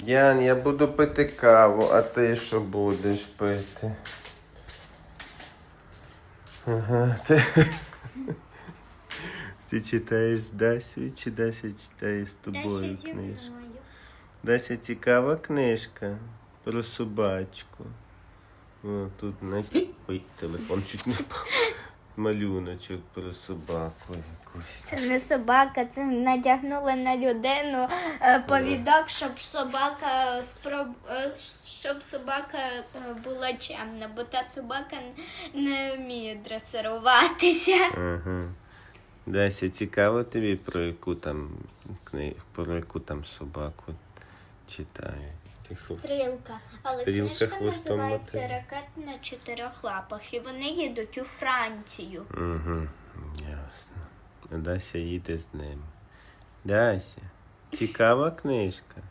Ян, я буду пити каву, а ти що будеш пити? Ага, ти... Ти читаєш з Дасю чи Дася читає з тобою зі книжку? Дася цікава книжка про собачку. О, тут на... Ой, телефон чуть не впав. Малюночок про собаку якусь. Це не собака, це надягнули на людину е, повідок, щоб собака спроб... е, щоб собака е, була чемна, бо та собака не вміє дресируватися. Ага. Дася, цікаво тобі про яку там кни... про яку там собаку читає. Стрілка. Але Стрілка книжка хвостом називається мотиля. Ракет на чотирьох лапах, і вони їдуть у Францію. Угу, ясно. Дася їде з ним. Дася, цікава книжка.